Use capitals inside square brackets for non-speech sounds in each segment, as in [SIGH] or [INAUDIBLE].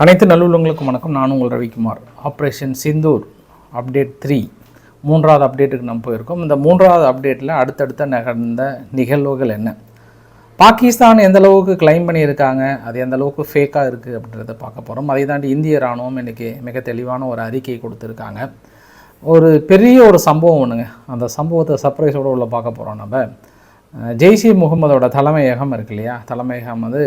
அனைத்து நல்லுள்ளங்களுக்கும் வணக்கம். நான் உங்கள் Ravikumar. Operation Sindoor update three மூன்றாவது அப்டேட்டுக்கு நம்ம போயிருக்கோம். இந்த மூன்றாவது அப்டேட்டில் அடுத்தடுத்த நிகழ்ந்த நிகழ்வுகள் என்ன? பாகிஸ்தான் எந்த அளவுக்கு கிளைம் பண்ணியிருக்காங்க? அது எந்த அளவுக்கு ஃபேக்காக இருக்குது அப்படின்றத பார்க்க போகிறோம் அதை தாண்டி இந்திய ராணுவம் இன்றைக்கி மிக தெளிவான ஒரு அறிக்கை கொடுத்துருக்காங்க. ஒரு பெரிய ஒரு சம்பவம் ஒன்றுங்க அந்த சம்பவத்தை சர்ப்ரைஸோடு உள்ள பார்க்க போகிறோம் நம்ம. ஜெய்ஷி முகமதோட தலைமையகம் இருக்கு இல்லையா? தலைமையகம் வந்து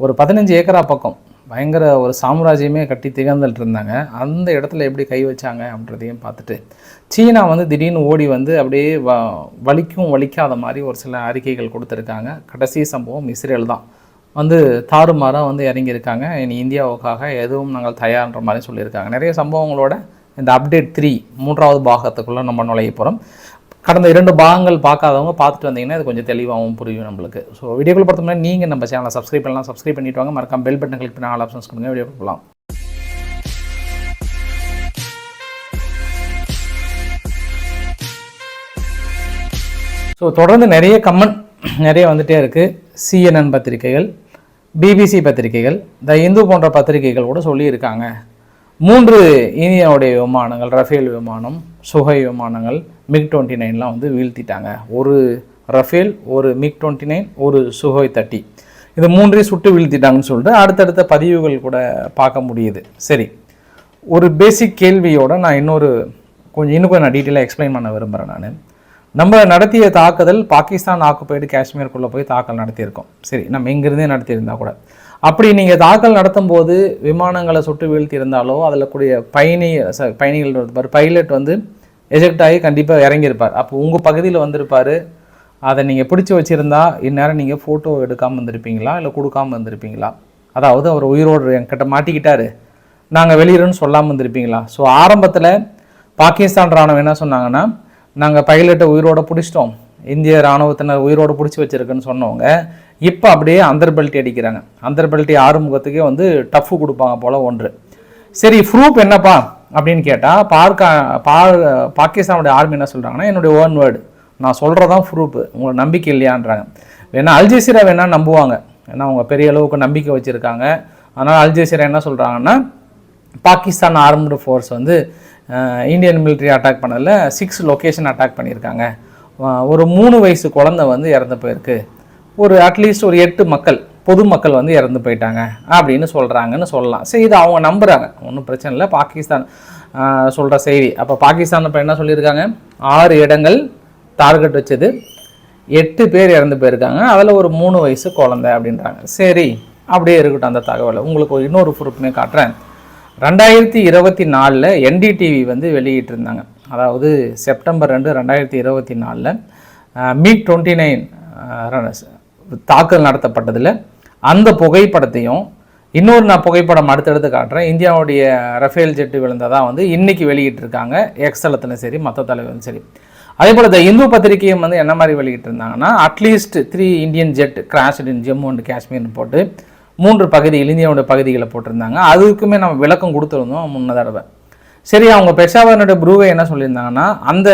ஒரு பதினஞ்சு ஏக்கரா பக்கம். பயங்கர ஒரு சாம்ராஜ்யமே கட்டி திகழ்ந்துட்டு இருந்தாங்க அந்த இடத்துல எப்படி கை வச்சாங்க அப்படின்றதையும் பார்த்துட்டு சீனா வந்து திடீர்னு ஓடி வந்து அப்படியே வ வலிக்கும் வலிக்காத மாதிரி ஒரு சில அறிக்கைகள் கொடுத்துருக்காங்க. கடைசி சம்பவம் இஸ்ரேல் தான். வந்து தாறுமாறாக வந்து இறங்கியிருக்காங்க. இனி இந்தியாவுக்காக எதுவும் நாங்கள் தயார்ன்ற மாதிரி சொல்லியிருக்காங்க. நிறைய சம்பவங்களோட இந்த அப்டேட் த்ரீ மூன்றாவது பாகத்துக்குள்ளே நம்ம நுழைய போகிறோம் கடந்த இரண்டு பாகங்கள் பார்க்காதவங்க பார்த்துட்டு வந்தீங்கன்னா இது கொஞ்சம் தெளிவாகவும் புரியும் நம்மளுக்கு. ஸோ வீடியோக்குள்ள பார்த்த முன்னாடி நீங்கள் நம்ம சேனலை சப்ஸ்கிரைப் பண்ணலாம். சப்ஸ்கிரைப் பண்ணிட்டு வாங்க. மறக்காம பெல் பட்டன் கிளிக் பண்ணி ஆல் ஆப்ஷன்ஸ் கொடுங்க. வீடியோ போகலாம் ஸோ தொடர்ந்து நிறைய கமெண்ட் நிறைய வந்துகிட்டே இருக்குது சிஎன்என் பத்திரிகைகள் பிபிசி பத்திரிகைகள் த இந்து போன்ற பத்திரிகைகள் கூட சொல்லியிருக்காங்க. மூன்று இந்தியாவுடைய விமானங்கள் ரஃபேல் விமானம் சுகை விமானங்கள் மிக் டுவெண்ட்டி நைன்லாம் வந்து வீழ்த்திட்டாங்க. ஒரு ரஃபேல் ஒரு மிக் டுவெண்ட்டி நைன் ஒரு சுஹோய் தட்டி. இது மூன்றே சுட்டு வீழ்த்திட்டாங்கன்னு சொல்லிட்டு அடுத்தடுத்த பதிவுகள் கூட பார்க்க முடியுது. சரி ஒரு பேசிக் கேள்வியோட நான் இன்னொரு கொஞ்சம் இன்னும் கொஞ்சம் நான் டீட்டெயிலாக எக்ஸ்பிளைன் பண்ண விரும்புகிறேன் நான். நம்ம நடத்திய தாக்குதல் பாகிஸ்தான் ஆக்குப்பைடு காஷ்மீருக்குள்ளே போய் தாக்கல் நடத்தியிருக்கோம். சரி நம்ம இங்கிருந்தே நடத்தியிருந்தா கூட. அப்படி நீங்கள் தாக்கல் நடத்தும் போது விமானங்களை சுட்டு வீழ்த்தி இருந்தாலோ அதில் கூடிய பயணி ச பயணிகள் பைலட் வந்து எஜெக்ட் ஆகி கண்டிப்பாக இறங்கியிருப்பார். அப்போ உங்கள் பகுதியில் வந்திருப்பார். அதை நீங்கள் பிடிச்சி வச்சுருந்தா இந்நேரம் நீங்கள் ஃபோட்டோ எடுக்காமல் வந்திருப்பீங்களா இல்லை கொடுக்காம வந்திருப்பீங்களா அதாவது அவர் உயிரோடு என்கிட்ட மாட்டிக்கிட்டாரு. நாங்கள் வெளியிடன்னு சொல்லாமல் வந்திருப்பீங்களா ஸோ ஆரம்பத்தில் பாகிஸ்தான் ராணுவம் என்ன சொன்னாங்கன்னா நாங்கள் பைலட்டை உயிரோடு பிடிச்சிட்டோம். இந்திய ராணுவத்தினர் உயிரோடு பிடிச்சி வச்சிருக்குன்னு சொன்னவங்க இப்போ அப்படியே அந்தர் பெல்ட்டி அடிக்கிறாங்க. அந்தர் பெல்ட்டி ஆறுமுகத்துக்கே வந்து டஃப்பு கொடுப்பாங்க போல் ஒன்று. சரி ப்ரூஃப் என்னப்பா? அப்படின்னு கேட்டால் பார்க்க பா பாகிஸ்தானுடைய ஆர்மி என்ன சொல்கிறாங்கன்னா என்னுடைய ஓன் வேர்டு நான் சொல்கிறதான் ப்ரூஃப் உங்களை நம்பிக்கை இல்லையான்றாங்க. வேணால் அல்ஜசீரா வேணால் நம்புவாங்க. ஏன்னா அவங்க பெரிய அளவுக்கு நம்பிக்கை வச்சுருக்காங்க. அதனால் அல்ஜசீரா என்ன சொல்கிறாங்கன்னா பாகிஸ்தான் ஆர்ம்டு ஃபோர்ஸ் வந்து இந்தியன் மிலிட்ரி அட்டாக் பண்ணதில் சிக்ஸ் லொக்கேஷன் அட்டாக் பண்ணியிருக்காங்க. ஒரு மூணு வயசு குழந்தை வந்து இறந்து போயிருக்கு. ஒரு அட்லீஸ்ட் ஒரு எட்டு மக்கள். பொதுமக்கள் வந்து இறந்து போயிட்டாங்க அப்படின்னு சொல்கிறாங்கன்னு சொல்லலாம். சரி இது அவங்க நம்புகிறாங்க ஒன்றும் பிரச்சனை இல்லை. பாகிஸ்தான் சொல்கிற செய்தி. அப்போ பாகிஸ்தான் இப்போ என்ன சொல்லியிருக்காங்க? ஆறு இடங்கள் டார்கெட் வச்சது. எட்டு பேர் இறந்து போயிருக்காங்க. அதில் ஒரு மூணு வயசு குழந்தை அப்படின்றாங்க. சரி அப்படியே இருக்கட்டும் அந்த தகவலை. உங்களுக்கு ஒரு இன்னொரு ப்ரூஃப்மே காட்டுறேன். ரெண்டாயிரத்தி இருபத்தி நாலில் என்டிடிவி வந்து வெளியிட்டிருந்தாங்க. அதாவது செப்டம்பர் ரெண்டு ரெண்டாயிரத்தி இருபத்தி நாலில் மீட் டுவெண்ட்டி நைன் தாக்கல் நடத்தப்பட்டதில் அந்த புகைப்படத்தையும் இன்னொரு நான் புகைப்படம் அடுத்தடுத்து காட்டுறேன். இந்தியாவுடைய ரஃபேல் ஜெட்டு விழுந்ததாக வந்து இன்றைக்கி வெளியிட்டிருக்காங்க. எக்ஸலத்திலும் சரி மற்ற தலைவரும் சரி. அதே போல் இந்த இந்து பத்திரிகையும் வந்து என்ன மாதிரி வெளியிட்டிருந்தாங்கன்னா at least three Indian jet crashed in Jammu and காஷ்மீர்னு போட்டு மூன்று பகுதிகள் இந்தியாவுடைய பகுதிகளை போட்டிருந்தாங்க. அதுக்குமே நம்ம விளக்கம் கொடுத்துருந்தோம் முன்ன தடவை. சரி அவங்க பெஷாவரனுடைய ப்ரூவை என்ன சொல்லியிருந்தாங்கன்னா அந்த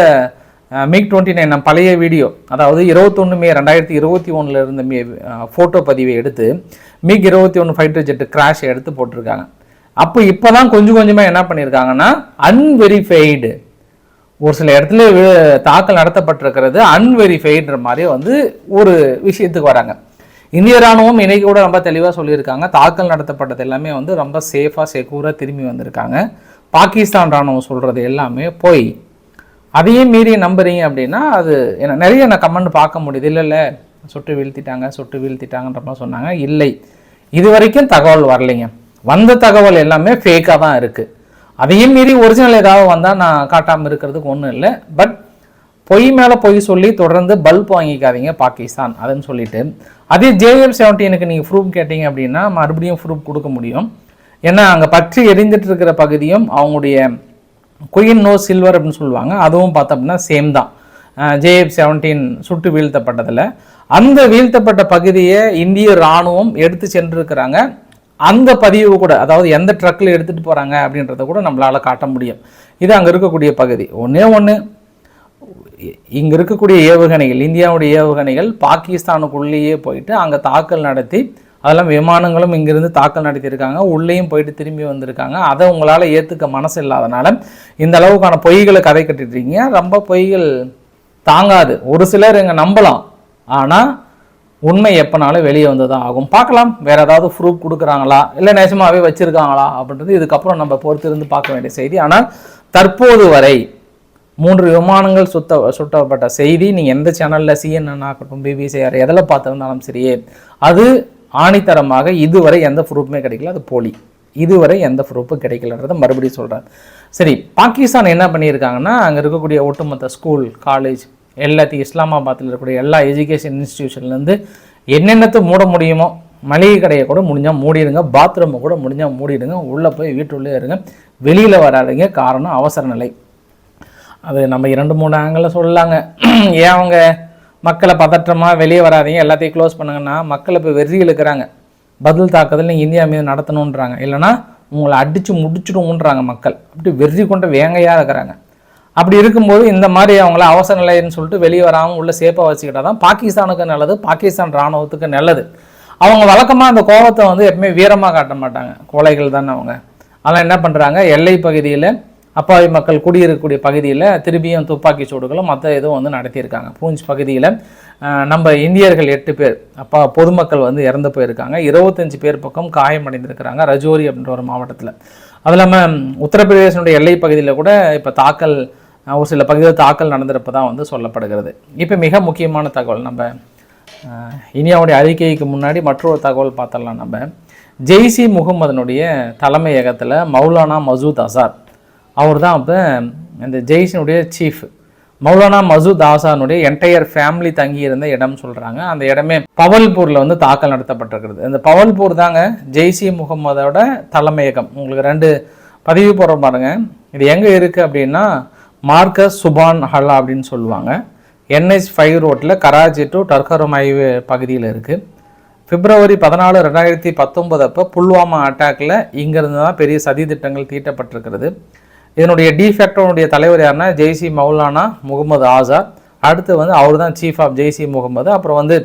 மிக் டுவெண்ட்டி நைன் பழைய வீடியோ அதாவது இருபத்தொன்று மே ரெண்டாயிரத்தி இருபத்தி ஒன்றில் இருந்த மே ஃபோட்டோ பதிவை எடுத்து மிக் இருபத்தி ஒன்று ஃபைட்டர் ஜெட்டு கிராஷ் எடுத்து போட்டிருக்காங்க. அப்போ இப்போ தான் கொஞ்சம் கொஞ்சமாக என்ன பண்ணியிருக்காங்கன்னா அன்வெரிஃபைடு ஒரு சில இடத்துல தாக்கல் நடத்தப்பட்டிருக்கிறது அன்வெரிஃபைடுன்ற மாதிரி வந்து ஒரு விஷயத்துக்கு வராங்க. இந்திய ராணுவம் இன்றைக்கி கூட ரொம்ப தெளிவாக சொல்லியிருக்காங்க தாக்கல் நடத்தப்பட்டது எல்லாமே வந்து ரொம்ப சேஃபாக செக்யூராக திரும்பி வந்திருக்காங்க. பாகிஸ்தான் ராணுவம் சொல்கிறது எல்லாமே போய். அதையும் மீறி நம்புறீங்க அப்படின்னா அது என்ன நிறைய நான் கமெண்ட் பார்க்க முடியுது. இல்லை இல்லை சுட்டு வீழ்த்திட்டாங்க சுட்டு வீழ்த்திட்டாங்கன்ற மாதிரி சொன்னாங்க. இல்லை. இது வரைக்கும் தகவல் வரலைங்க. வந்த தகவல் எல்லாமே ஃபேக்காக தான் இருக்குது அதையும் மீறி ஒரிஜினல் ஏதாவது வந்தால் நான் காட்டாமல் இருக்கிறதுக்கு ஒன்றும் இல்லை. பட் பொய் மேலே பொய் சொல்லி தொடர்ந்து பல்ப் வாங்கிக்காதீங்க பாகிஸ்தான். அதுன்னு சொல்லிட்டு. அதே ஜேஎம் செவன்டீனுக்கு நீங்கள் ப்ரூஃப் கேட்டீங்க அப்படின்னா மறுபடியும் ப்ரூஃப் கொடுக்க முடியும். ஏன்னா அங்கே பற்றி எரிந்துட்டு இருக்கிற பகுதியும் அவங்களுடைய குயின் நோ சில்வர் அப்படின்னு சொல்லுவாங்க. அதுவும் பார்த்தோம் அப்படின்னா சேம் தான். ஜேஎஃப் செவன்டீன் சுட்டு வீழ்த்தப்பட்டதில். அந்த வீழ்த்தப்பட்ட பகுதியை இந்திய இராணுவம் எடுத்து சென்றிருக்கிறாங்க. அந்த பதிவு கூட அதாவது எந்த ட்ரக்கில் எடுத்துகிட்டு போகிறாங்க அப்படின்றத கூட நம்மளால் காட்ட முடியும். இது அங்கே இருக்கக்கூடிய பகுதி. ஒன்றே ஒன்று இங்கே இருக்கக்கூடிய ஏவுகணைகள் இந்தியாவுடைய ஏவுகணைகள் பாகிஸ்தானுக்குள்ளேயே போயிட்டு அங்கே தாக்கல் நடத்தி அதெல்லாம் விமானங்களும் இங்கிருந்து தாக்கல் நடத்தியிருக்காங்க. உள்ளேயும் போயிட்டு திரும்பி வந்திருக்காங்க. அதை உங்களால் ஏற்றுக்க மனசு இல்லாதனால இந்த அளவுக்கான பொய்களை கதை கட்டிட்டுருக்கீங்க ரொம்ப பொய்கள் தாங்காது. ஒரு சிலர் இங்கே நம்பலாம். ஆனால் உண்மை எப்போனாலும் வெளியே வந்து தான் ஆகும். பார்க்கலாம். வேறு ஏதாவது ப்ரூஃப் கொடுக்குறாங்களா? இல்லை நேசமாகவே வச்சுருக்காங்களா? அப்படின்றது இதுக்கப்புறம் நம்ம பொறுத்திருந்து பார்க்க வேண்டிய செய்தி. ஆனால் தற்போது வரை மூன்று விமானங்கள் சுத்த சுட்டப்பட்ட செய்தி. நீங்கள் எந்த சேனலில் சிஎன்என் ஆகட்டும் பிபிசி எதில் பார்த்துருந்தாலும் சரியே. அது ஆணித்தரமாக இதுவரை எந்த ப்ரூஃப்புமே கிடைக்கல. அது போலி. இதுவரை எந்த ப்ரூஃபும் கிடைக்கலன்றதை மறுபடியும் சொல்கிறேன் சரி பாகிஸ்தான் என்ன பண்ணியிருக்காங்கன்னா அங்கே இருக்கக்கூடிய ஒட்டுமொத்த ஸ்கூல் காலேஜ் எல்லாத்தையும் இஸ்லாமாபாத்தில் இருக்கக்கூடிய எல்லா எஜுகேஷன் இன்ஸ்டியூஷன்லேருந்து என்னென்னத்தை மூட முடியுமோ மளிகை கடையை கூட முடிஞ்சால் மூடிடுங்க பாத்ரூமை கூட முடிஞ்சால் மூடிடுங்க உள்ளே போய் வீட்டுள்ளே இருங்க வெளியில் வராதுங்க காரணம் அவசர நிலை. அது நம்ம இரண்டு மூணு ஆங்கிளில் சொல்லலாங்க. [CLEARS THROAT] ஏன் அவங்க மக்களை பதற்றமாக வெளியே வராதீங்க எல்லாத்தையும் க்ளோஸ் பண்ணுங்கன்னா மக்களை இப்போ வெறி இழுக்கிறாங்க. பதில் தாக்குதல் நீங்கள் இந்தியா மீது நடத்தணுன்றாங்க இல்லைன்னா உங்களை அடித்து முடிச்சிடுவோன்றாங்க மக்கள். அப்படி வெறி கொண்ட வேங்கையாக இருக்கிறாங்க. அப்படி இருக்கும்போது இந்த மாதிரி அவங்கள அவசர நிலைன்னு சொல்லிட்டு வெளியே வராமல் உள்ள சேஃபாக வச்சுக்கிட்டா தான் பாகிஸ்தானுக்கு நல்லது பாகிஸ்தான் இராணுவத்துக்கு நல்லது. அவங்க வழக்கமாக அந்த கோபத்தை வந்து எப்பவுமே வீரமாக காட்ட மாட்டாங்க. கொலைகள் தானே அவங்க. அதெல்லாம் என்ன பண்ணுறாங்க எல்லை பகுதியில் அப்பாவி மக்கள் குடியிருக்கக்கூடிய பகுதியில் திரும்பியும் துப்பாக்கி சூடுகளும் மற்ற இதுவும் வந்து நடத்தியிருக்காங்க. பூஞ்ச் பகுதியில் நம்ம இந்தியர்கள் எட்டு பேர் அப்பா பொதுமக்கள் வந்து இறந்து போயிருக்காங்க. இருபத்தஞ்சு பேர் பக்கம் காயமடைந்திருக்கிறாங்க ரஜோரி அப்படின்ற ஒரு மாவட்டத்தில். அது இல்லாமல் உத்தரப்பிரதேசனுடைய எல்லை பகுதியில் கூட இப்போ தாக்கல் ஒரு சில பகுதியில் தாக்கல் நடந்திருப்பதாக வந்து சொல்லப்படுகிறது. இப்போ மிக முக்கியமான தகவல் நம்ம இனியாவுடைய அறிக்கைக்கு முன்னாடி மற்றொரு தகவல் பார்த்தலாம் நம்ம. ஜெய்சி முகமதனுடைய தலைமையகத்தில் மௌலானா மசூத் அசார் அவர் தான் அப்போ இந்த ஜெய்ஷனுடைய சீஃப் மௌலானா மசூத் ஆசானுடைய என்டையர் ஃபேமிலி தங்கியிருந்த இடம் சொல்கிறாங்க அந்த இடமே பவல்பூரில் வந்து தாக்கல் நடத்தப்பட்டிருக்கிறது. இந்த பவல்பூர் தாங்க ஜெய்சி முகமதோட தலைமையகம். உங்களுக்கு ரெண்டு பதிவு போடுற பாருங்க. இது எங்கே இருக்குது அப்படின்னா மார்க்கஸ் சுபான் ஹல்லா அப்படின்னு சொல்லுவாங்க. என்எஸ் ஃபைவ் ரோட்டில் கராச்சி டு டர்கரம் ஹைவே பகுதியில் இருக்குது பிப்ரவரி பதினாலு ரெண்டாயிரத்தி பத்தொன்பது அப்போ புல்வாமா அட்டாக்ல இங்கேருந்து தான் பெரிய சதி திட்டங்கள் தீட்டப்பட்டிருக்கிறது. இதனுடைய டிஃபேக்டோனுடைய தலைவர் யாருன்னா ஜெய்சி மௌலானா முகமது ஆசாத். அடுத்து வந்து அவர் தான் சீஃப் ஆஃப் ஜெய்சி முகமது. அப்புறம் வந்து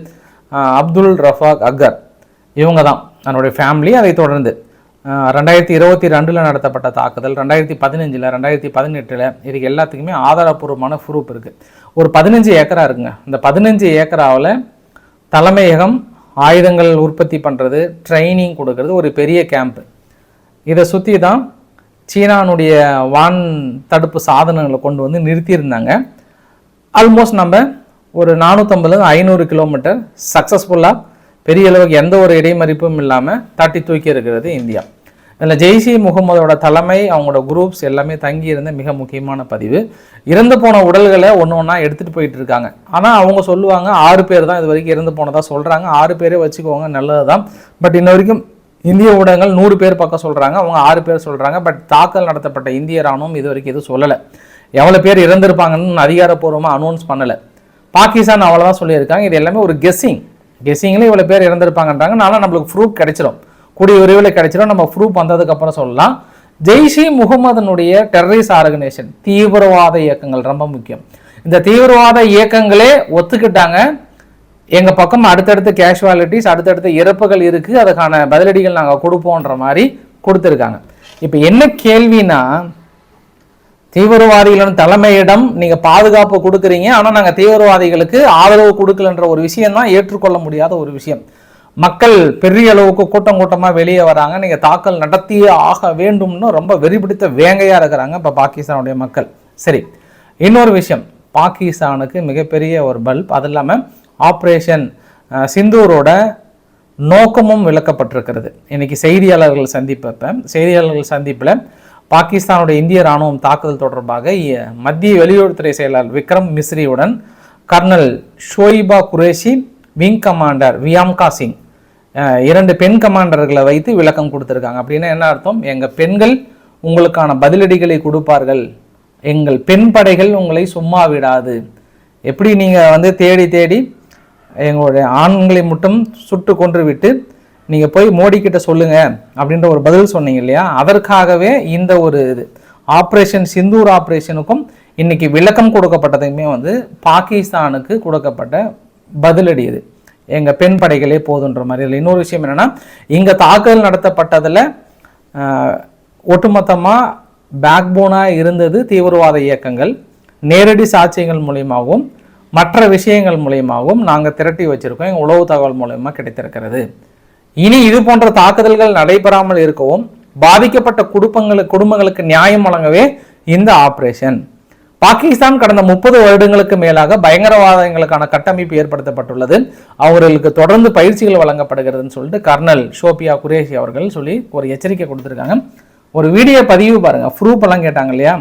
அப்துல் ரஃபாக் அக்கர். இவங்க தான் அதனுடைய ஃபேமிலி அதை தொடர்ந்து ரெண்டாயிரத்தி இருபத்தி ரெண்டில் நடத்தப்பட்ட தாக்குதல் ரெண்டாயிரத்தி பதினஞ்சில் ரெண்டாயிரத்தி பதினெட்டில் இதுக்கு எல்லாத்துக்குமே ஆதாரப்பூர்வமான ப்ரூஃப் இருக்குது ஒரு பதினஞ்சு ஏக்கரா இருக்குங்க. இந்த பதினஞ்சு ஏக்கராவில் தலைமையகம் ஆயுதங்கள் உற்பத்தி பண்ணுறது ட்ரைனிங் கொடுக்கறது ஒரு பெரிய கேம்ப் இதை சுற்றி தான் சீனானுடைய வான் தடுப்பு சாதனங்களை கொண்டு வந்து நிறுத்தியிருந்தாங்க. ஆல்மோஸ்ட் நம்ம ஒரு நானூற்றம்பது ஐநூறு கிலோமீட்டர் சக்ஸஸ்ஃபுல்லாக பெரிய அளவுக்கு எந்த ஒரு இடைமறிப்பும் இல்லாமல் தட்டி தூக்கி இருக்கிறது இந்தியா. இதில் ஜெய்ஷி முகமதோட தலைமை அவங்களோட குரூப்ஸ் எல்லாமே தங்கி இருந்த மிக முக்கியமான பதிவு. இறந்து போன உடல்களை ஒன்று ஒன்றா எடுத்துகிட்டு போயிட்டு இருக்காங்க. ஆனால் அவங்க சொல்லுவாங்க ஆறு பேர் தான் இது வரைக்கும் இறந்து போனதாக சொல்கிறாங்க ஆறு பேரே வச்சுக்கோங்க நல்லது தான் பட் இன்ன வரைக்கும் இந்திய ஊடகங்கள் நூறு பேர் பக்கம் சொல்கிறாங்க அவங்க ஆறு பேர் சொல்கிறாங்க பட் தாக்கல் நடத்தப்பட்ட இந்திய ராணுவம் இது வரைக்கும் எதுவும் சொல்லலை. எவ்வளோ பேர் இறந்துருப்பாங்கன்னு அதிகாரப்பூர்வமாக அனௌன்ஸ் பண்ணலை. பாகிஸ்தான் அவ்வளோதான் சொல்லியிருக்காங்க. இது எல்லாமே ஒரு கெஸ்ஸிங் கெஸ்ஸிங்கில் இவ்வளோ பேர் இறந்திருப்பாங்கன்றாங்க. நானும் நம்மளுக்கு ப்ரூஃப் கிடைச்சிடும் கூடிய விரைவில் கிடைச்சிரும். நம்ம ப்ரூஃப் வந்ததுக்கப்புறம் சொல்லலாம். ஜெய்ஷி முகமதனுடைய டெரரிஸ்ட் ஆர்கனைசேஷன் தீவிரவாத இயக்கங்கள் ரொம்ப முக்கியம். இந்த தீவிரவாத இயக்கங்களே ஒத்துக்கிட்டாங்க. எங்க பக்கம் அடுத்தடுத்த கேஷுவாலிட்டிஸ் அடுத்தடுத்த இறப்புகள் இருக்கு. அதுக்கான பதிலடிகள் நாங்க கொடுப்போன்ற மாதிரி கொடுத்துருக்காங்க. இப்போ என்ன கேள்வினா தீவிரவாதிகளின் தலைமையிடம் நீங்க பாதுகாப்பு கொடுக்குறீங்க. ஆனா நாங்க தீவிரவாதிகளுக்கு ஆதரவு கொடுக்கலன்ற ஒரு விஷயம் தான் ஏற்றுக்கொள்ள முடியாத ஒரு விஷயம். மக்கள் பெரிய அளவுக்கு கூட்டம் கூட்டமா வெளியே வராங்க. நீங்க தாக்கல் நடத்தியே ஆக வேண்டும்னு ரொம்ப வெறிபிடித்த வேங்கையா இருக்கிறாங்க இப்ப பாகிஸ்தானுடைய மக்கள். சரி இன்னொரு விஷயம். பாகிஸ்தானுக்கு மிகப்பெரிய ஒரு பல்ப். அது இல்லாமல் ஆப்ரேஷன் சிந்தூரோட நோக்கமும் விளக்கப்பட்டிருக்கிறது. இன்றைக்கி செய்தியாளர்கள் சந்திப்பப்ப செய்தியாளர்கள் சந்திப்பில் பாகிஸ்தானோட இந்திய ராணுவம் தாக்குதல் தொடர்பாக மத்திய வெளியுறவுத்துறை செயலாளர் Vikram மிஸ்ரியுடன் colonel Sofiya Qureshi wing commander Vyomika Singh இரண்டு பெண் கமாண்டர்களை வைத்து விளக்கம் கொடுத்துருக்காங்க. அப்படின்னா என்ன அர்த்தம்? எங்கள் பெண்கள் உங்களுக்கான பதிலடிகளை கொடுப்பார்கள். எங்கள் பெண் படைகள் உங்களை சும்மா விடாது. எப்படி நீங்கள் வந்து தேடி தேடி எங்களுடைய ஆண்களை மட்டும் சுட்டு கொன்று விட்டு நீங்கள் போய் மோடி கிட்ட சொல்லுங்க அப்படின்ற ஒரு பதில் சொன்னீங்க இல்லையா? அதற்காகவே இந்த ஒரு இது ஆப்ரேஷன் சிந்தூர் ஆப்ரேஷனுக்கும் இன்னைக்கு விளக்கம் கொடுக்கப்பட்டதுமே வந்து பாகிஸ்தானுக்கு கொடுக்கப்பட்ட பதிலடி இது எங்கள் பெண் படைகளே போதுன்ற மாதிரி. இல்லை இன்னொரு விஷயம் என்னென்னா இங்கே தாக்குதல் நடத்தப்பட்டதில் ஒட்டுமொத்தமாக பேக்போனாக இருந்தது தீவிரவாத இயக்கங்கள் நேரடி சாட்சியங்கள் மூலியமாகவும் மற்ற விஷயங்கள் மூலியமாகவும் நாங்கள் திரட்டி வச்சுருக்கோம். எங்கள் உளவு தகவல் மூலயமா கிடைத்திருக்கிறது. இனி இது போன்ற தாக்குதல்கள் நடைபெறாமல் இருக்கவும் பாதிக்கப்பட்ட குடும்பங்களுக்கு குடும்பங்களுக்கு நியாயம் வழங்கவே இந்த ஆப்ரேஷன். பாகிஸ்தான் கடந்த முப்பது வருடங்களுக்கு மேலாக பயங்கரவாதங்களுக்கான கட்டமைப்பு ஏற்படுத்தப்பட்டுள்ளது. அவர்களுக்கு தொடர்ந்து பயிற்சிகள் வழங்கப்படுகிறதுன்னு சொல்லிட்டு கர்னல் ஷோபியா குரேஷி அவர்கள் சொல்லி ஒரு எச்சரிக்கை கொடுத்துருக்காங்க. ஒரு வீடியோ பதிவு பாருங்க. ப்ரூஃப் எல்லாம் கேட்டாங்க இல்லையா?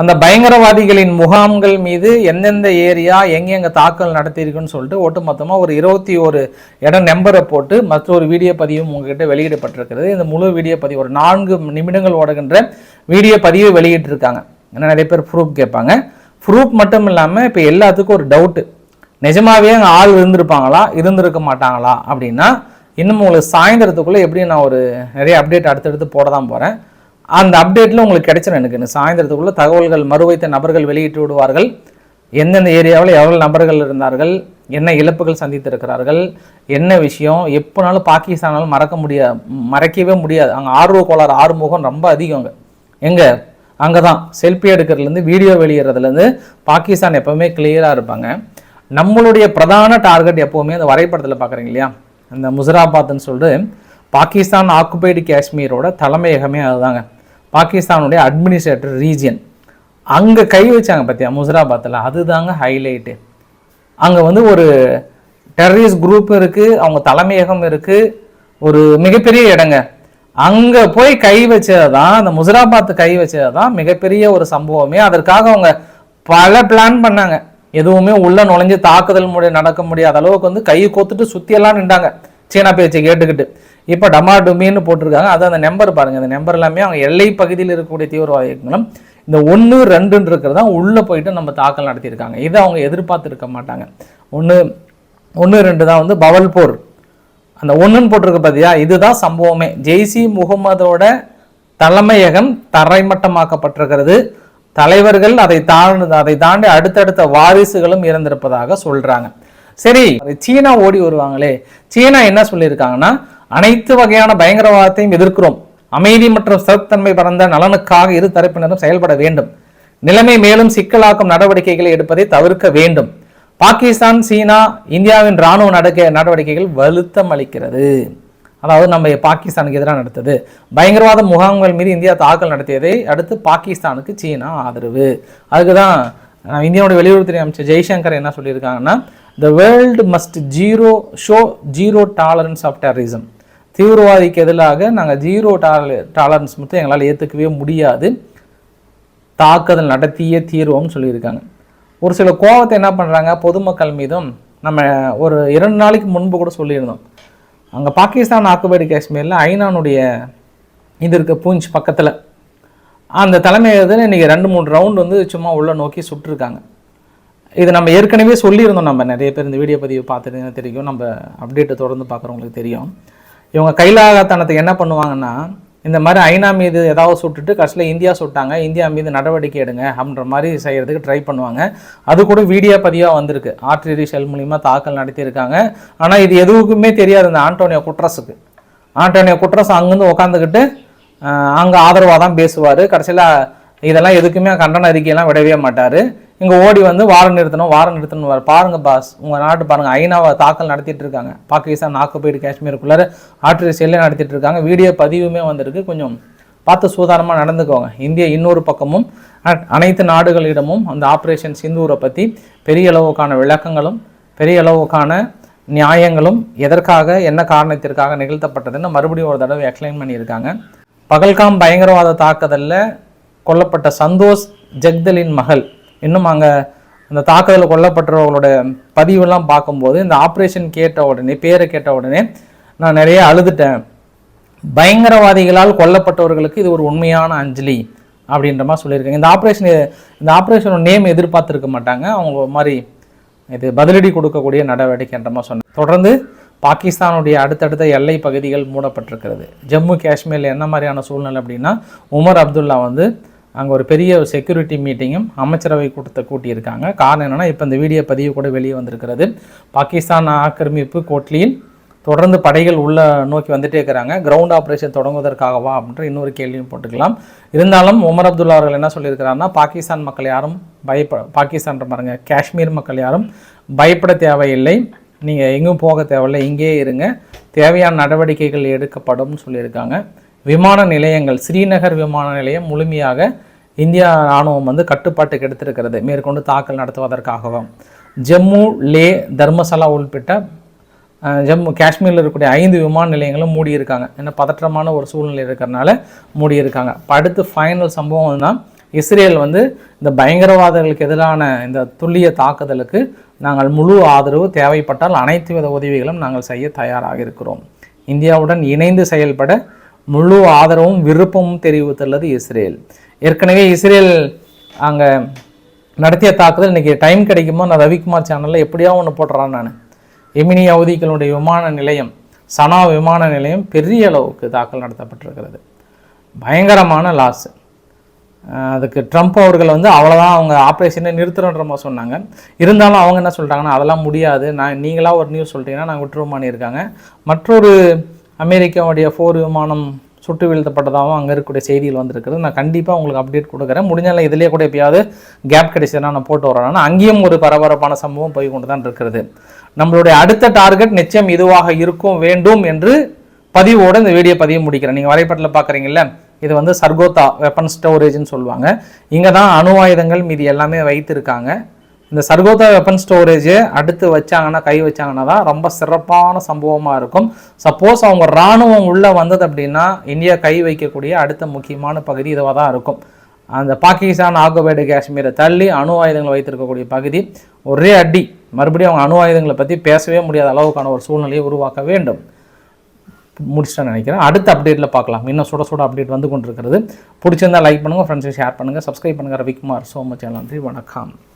அந்த பயங்கரவாதிகளின் முகாம்கள் மீது எந்தெந்த ஏரியா எங்கெங்க தாக்கல் நடத்தியிருக்குன்னு சொல்லிட்டு ஒட்டுமொத்தமாக ஒரு இருபத்தி ஒரு இடம் நம்பரை போட்டு மற்றொரு வீடியோ பதிவும் உங்ககிட்ட வெளியிடப்பட்டிருக்கிறது. இந்த முழு வீடியோ பதிவு ஒரு நான்கு நிமிடங்கள் ஓடுகின்ற வீடியோ பதிவு வெளியிட்டிருக்காங்க. ஏன்னா நிறைய பேர் ப்ரூஃப் கேட்பாங்க. ப்ரூஃப் மட்டும் இல்லாமல் இப்போ எல்லாத்துக்கும் ஒரு டவுட்டு நிஜமாகவே அங்கே ஆள் இருந்திருப்பாங்களா? இருந்திருக்க மாட்டாங்களா? அப்படின்னா இன்னும் உங்களுக்கு சாயந்தரத்துக்குள்ளே எப்படி நான் ஒரு நிறைய அப்டேட் அடுத்தடுத்து போட தான் போகிறேன் அந்த அப்டேட்டில் உங்களுக்கு கிடைச்சிடும் எனக்கு. இன்னும் சாயந்தரத்துக்குள்ளே தகவல்கள் மறுவைத்த நபர்கள் வெளியிட்டு விடுவார்கள். எந்தெந்த ஏரியாவில் எவ்வளோ நபர்கள் இருந்தார்கள் என்ன இழப்புகள் சந்தித்திருக்கிறார்கள் என்ன விஷயம் எப்போனாலும் பாகிஸ்தானாலும் மறக்க முடியாது மறைக்கவே முடியாது. அங்கே ஆர்வ கோளாறு ஆறுமுகம் ரொம்ப அதிகம் அங்கே. எங்கே? அங்கே தான் செல்ஃபி எடுக்கிறதுலேருந்து வீடியோ வெளியிடுறதுலேருந்து பாகிஸ்தான் எப்போவுமே கிளியராக இருப்பாங்க. நம்மளுடைய பிரதான டார்கெட் எப்போவுமே அந்த வரைபடத்தில் பார்க்குறீங்க இல்லையா? அந்த முசராபாத்னு சொல்லிட்டு பாகிஸ்தான் ஆக்குபைடு காஷ்மீரோட தலைமையகமே அதுதாங்க. பாகிஸ்தானுடைய அட்மினிஸ்ட்ரேட்டர் ரீஜியன் அங்கே கை வச்சாங்க பார்த்தியா முசராபாத்தில் அதுதாங்க ஹைலைட்டு அங்கே வந்து ஒரு டெரரிஸ்ட் குரூப் இருக்குது அவங்க தலைமையகம் இருக்குது ஒரு மிகப்பெரிய இடங்க. அங்கே போய் கை வச்சது தான் அந்த முசராபாத் கை வச்சது தான் மிகப்பெரிய ஒரு சம்பவமே. அதற்காக அவங்க பல பிளான் பண்ணாங்க. எதுவுமே உள்ளே நுழைஞ்சு தாக்குதல் முடி நடக்க முடியாத அளவுக்கு வந்து கை கோத்துட்டு சுற்றியெல்லாம் நின்றாங்க. சீனா பேச்சை கேட்டுக்கிட்டு. இப்போ டமா டுமின்னு போட்டிருக்காங்க. அது அந்த நம்பர் பாருங்கள் அந்த நம்பர் எல்லாமே அவங்க எல்லை பகுதியில் இருக்கக்கூடிய தீவிரவாத இயக்கங்களும் இந்த ஒன்று ரெண்டுன்னு தான் உள்ளே போயிட்டு நம்ம தாக்கல் நடத்தியிருக்காங்க. இதை அவங்க எதிர்பார்த்துருக்க மாட்டாங்க. ஒன்று ஒன்று ரெண்டு தான் வந்து பவல்பூர் அந்த ஒன்றுன்னு போட்டிருக்க பார்த்தியா இதுதான் சம்பவமே. ஜெய்சி முகமதோட தலைமையகம் தரைமட்டமாக்கப்பட்டிருக்கிறது. தலைவர்கள் அதை தாண்டி அதை தாண்டி அடுத்தடுத்த வாரிசுகளும் இருந்திருப்பதாக சொல்கிறாங்க சரி சீனா ஓடி வருவாங்களே. சீனா என்ன சொல்லியிருக்காங்கன்னா அனைத்து வகையான பயங்கரவாதத்தையும் எதிர்க்கிறோம். அமைதி மற்றும் ஸ்திரத்தன்மை பறந்த நலனுக்காக இரு தரப்பினரும் செயல்பட வேண்டும். நிலைமை மேலும் சிக்கலாக்கும் நடவடிக்கைகளை எடுப்பதை தவிர்க்க வேண்டும். பாகிஸ்தான் சீனா இந்தியாவின் இராணுவ நடக்க நடவடிக்கைகள் வலுத்தம் அளிக்கிறது. அதாவது நம்ம பாகிஸ்தானுக்கு எதிராக நடத்தது. பயங்கரவாத முகாம்கள் மீது இந்தியா தாக்கல் நடத்தியதை அடுத்து பாகிஸ்தானுக்கு சீனா ஆதரவு. அதுக்கு தான் இந்தியாவுடைய வெளியுறவுத்துறை அமைச்சர் ஜெய்சங்கர் என்ன சொல்லியிருக்காங்கன்னா the world must zero show zero tolerance of terrorism தீவிரவாதிக்கு எதிராக நாங்கள் ஜீரோ டால டாலரன்ஸ் மட்டும் எங்களால் ஏற்றுக்கவே முடியாது. தாக்குதல் நடத்தியே தீர்வோம்னு சொல்லியிருக்காங்க. ஒரு சில கோவத்தை என்ன பண்ணுறாங்க பொதுமக்கள் மீதும் நம்ம ஒரு இரண்டு நாளைக்கு முன்பு கூட சொல்லியிருந்தோம். அங்கே பாகிஸ்தான் ஆக்குபைடு காஷ்மீரில் ஐநானுடைய இது இருக்க பூஞ்ச் பக்கத்தில். அந்த தலைமையகத்தில் இன்றைக்கி ரெண்டு மூணு ரவுண்டு வந்து சும்மா உள்ளே நோக்கி சுட்டிருக்காங்க. இது நம்ம ஏற்கனவே சொல்லியிருந்தோம். நம்ம நிறைய பேர் இந்த வீடியோ பதிவு பார்த்துட்டு தெரியும். நம்ம அப்டேட்டை தொடர்ந்து பார்க்குறவங்களுக்கு தெரியும். இவங்க கைலாகத்தனத்துக்கு என்ன பண்ணுவாங்கன்னா இந்த மாதிரி ஐநா மீது ஏதாவது சுட்டுட்டு கடைசியில் இந்தியா சுட்டாங்க. இந்தியா மீது நடவடிக்கை எடுங்க அப்படின்ற மாதிரி செய்கிறதுக்கு ட்ரை பண்ணுவாங்க. அது கூட வீடியோ பதிவாக வந்திருக்கு. ஆர்டிலரி ஷெல் மூலிமா தாக்கல் நடத்தியிருக்காங்க. ஆனால் இது எதுவுக்குமே தெரியாது இந்த ஆண்டோனியோ குட்ரஸுக்கு. ஆண்டோனியோ குட்ரஸ் அங்கேருந்து உட்காந்துக்கிட்டு அங்கே ஆதரவாக தான் பேசுவார். கடைசியில் இதெல்லாம் எதுக்குமே கண்டன அறிக்கையெல்லாம் விடவே மாட்டார். இங்கே ஓடி வந்து வாரம் நிறுத்தணும் வாரம் நிறுத்தணும். பாருங்க பாஸ் உங்கள் நாட்டு பாருங்கள் ஐநாவை தாக்கல் நடத்திட்டு இருக்காங்க. பாகிஸ்தான் ஆக்குபைடு காஷ்மீருக்குள்ளார ஆற்று செல்லை நடத்திட்டு இருக்காங்க. வீடியோ பதிவுமே வந்திருக்கு. கொஞ்சம் பார்த்து சூதானமாக நடந்துக்கோங்க. இந்தியா இன்னொரு பக்கமும் அனைத்து நாடுகளிடமும் அந்த ஆப்ரேஷன் சிந்தூரை பற்றி பெரிய அளவுக்கான விளக்கங்களும் பெரிய அளவுக்கான நியாயங்களும் எதற்காக என்ன காரணத்திற்காக நிகழ்த்தப்பட்டதுன்னு மறுபடியும் ஒரு தடவை எக்ஸ்பிளைன் பண்ணியிருக்காங்க. பகல்காம் பயங்கரவாத தாக்குதலில் கொல்லப்பட்ட சந்தோஷ் ஜெக்தலின் மகள். இன்னும் அங்கே அந்த தாக்குதலில் கொல்லப்பட்டவர்களோட பதிவெல்லாம் பார்க்கும்போது இந்த ஆப்ரேஷன் கேட்ட உடனே பேரை கேட்ட உடனே நான் நிறைய அழுதுட்டேன். பயங்கரவாதிகளால் கொல்லப்பட்டவர்களுக்கு இது ஒரு உண்மையான அஞ்சலி அப்படின்ற மாதிரி சொல்லியிருக்காங்க. இந்த ஆப்ரேஷன் இந்த ஆப்ரேஷனோட நேம் எதிர்பார்த்துருக்க மாட்டாங்க. அவங்க மாதிரி இது பதிலடி கொடுக்கக்கூடிய நடவடிக்கைன்ற மாதிரி சொன்னேன் தொடர்ந்து பாகிஸ்தானுடைய அடுத்தடுத்த எல்லை பகுதிகள் மூடப்பட்டிருக்கிறது. ஜம்மு காஷ்மீரில் என்ன மாதிரியான சூழ்நிலை அப்படின்னா உமர் அப்துல்லா வந்து அங்கே ஒரு பெரிய செக்யூரிட்டி மீட்டிங்கும் அமைச்சரவை கூட்டத்தை கூட்டியிருக்காங்க. காரணம் என்னென்னா இப்போ இந்த வீடியோ பதிவு கூட வெளியே வந்திருக்கிறது. பாகிஸ்தான் ஆக்கிரமிப்பு கோட்லியில் தொடர்ந்து படைகள் உள்ள நோக்கி வந்துட்டே இருக்கிறாங்க. கிரவுண்ட் ஆப்ரேஷன் தொடங்குவதற்காகவா அப்படின்ற இன்னொரு கேள்வியும் போட்டுக்கலாம். இருந்தாலும் உமர் அப்துல்லா அவர்கள் என்ன சொல்லியிருக்கிறாருன்னா பாகிஸ்தான் மக்கள் யாரும் பயப்ப பாகிஸ்தான் பாருங்க காஷ்மீர் மக்கள் யாரும் பயப்பட தேவையில்லை. நீங்கள் எங்கும் போக தேவையில்லை இங்கேயே இருங்க. தேவையான நடவடிக்கைகள் எடுக்கப்படும்னு சொல்லியிருக்காங்க. விமான நிலையங்கள் ஸ்ரீநகர் விமான நிலையம் முழுமையாக இந்தியா ராணுவம் வந்து கட்டுப்பாட்டுக்கு எடுத்திருக்கிறது. மேற்கொண்டு தாக்கல் நடத்துவதற்காகவும். ஜம்மு லே தர்மசாலா உள்பட்ட ஜம்மு காஷ்மீரில் இருக்கக்கூடிய ஐந்து விமான நிலையங்களும் மூடியிருக்காங்க. ஏன்னா பதற்றமான ஒரு சூழ்நிலை இருக்கிறனால மூடியிருக்காங்க. அடுத்து ஃபைனல் சம்பவம் தான் இஸ்ரேல் வந்து இந்த பயங்கரவாதிகளுக்கு எதிரான இந்த துல்லிய தாக்குதலுக்கு நாங்கள் முழு ஆதரவு தேவைப்பட்டால் அனைத்து வித உதவிகளும் நாங்கள் செய்ய தயாராக இருக்கிறோம். இந்தியாவுடன் இணைந்து செயல்பட முழு ஆதரவும் விருப்பமும் தெரிவித்துள்ளது இஸ்ரேல். ஏற்கனவே இஸ்ரேல் அங்கே நடத்திய தாக்குதல் இன்றைக்கி டைம் கிடைக்குமோ நான் ரவிக்குமார் சேனலில் எப்படியோ ஒன்று போட்டுறான் நான். எமினி அவதிகளுடைய விமான நிலையம் சனா விமான நிலையம் பெரிய அளவுக்கு தாக்கல் நடத்தப்பட்டிருக்கிறது. பயங்கரமான லாஸ் அதுக்கு ட்ரம்ப் அவர்கள் வந்து அவ்வளோதான் அவங்க ஆப்ரேஷனை நிறுத்துறன்ற மாதிரி சொன்னாங்க. இருந்தாலும் அவங்க என்ன சொல்லிட்டாங்கன்னா அதெல்லாம் முடியாது. நான் நீங்களாக ஒரு நியூஸ் சொல்லிட்டீங்கன்னா நாங்கள் விட்டுருவோமான்னு இருக்காங்க. மற்றொரு அமெரிக்காவுடைய போர் விமானம் சுட்டு வீழ்த்தப்பட்டதாகவும் அங்கே இருக்கக்கூடிய செய்திகள் வந்திருக்குது. நான் கண்டிப்பாக உங்களுக்கு அப்டேட் கொடுக்குறேன். முடிஞ்சாலும் இதிலேயே கூட எப்பயாவது கேப் கிடைச்சதுன்னா நான் போட்டு வரேன். அங்கேயும் ஒரு பரபரப்பான சம்பவம் போய் கொண்டு தான் இருக்கிறது நம்மளுடைய அடுத்த டார்கெட் நிச்சயம் இதுவாக இருக்கும் வேண்டும் என்று பதிவோட இந்த வீடியோ பதிவு முடிக்கிறேன். நீங்கள் வரைபடத்தில் பார்க்குறீங்கல்ல இது வந்து சர்கோதா வெப்பன் ஸ்டோரேஜ்னு சொல்லுவாங்க. இங்கே தான் அணு ஆயுதங்கள் மீதி எல்லாமே வைத்திருக்காங்க. இந்த சர்கோதா வெப்பன் ஸ்டோரேஜ் அடுத்து வச்சாங்கன்னா கை வச்சாங்கன்னா தான் ரொம்ப சிறப்பான சம்பவமாக இருக்கும். சப்போஸ் அவங்க இராணுவம் உள்ளே வந்தது அப்படின்னா இந்தியா கை வைக்கக்கூடிய அடுத்த முக்கியமான பகுதி இதுவாக தான் இருக்கும். அந்த பாகிஸ்தான் ஆக்குபைடு காஷ்மீரை தள்ளி அணு ஆயுதங்களை வைத்திருக்கக்கூடிய பகுதி ஒரே அடி. மறுபடியும் அவங்க அணு ஆயுதங்களை பற்றி பேசவே முடியாத அளவுக்கான ஒரு சூழ்நிலையை உருவாக்க வேண்டும். முடிச்சிட்டேன்னு நினைக்கிறேன். அடுத்த அப்டேட்டில் பார்க்கலாம். இன்னும் சுட சுட அப்டேட் வந்து கொண்டிருக்கிறது. பிடிச்சிருந்தா லைக் பண்ணுங்கள் ஃப்ரெண்ட்ஸுக்கு ஷேர் பண்ணுங்கள் சப்ஸ்கிரைப் பண்ணுங்கள் ரவிக்குமார் சோ மச் நன்றி வணக்கம்.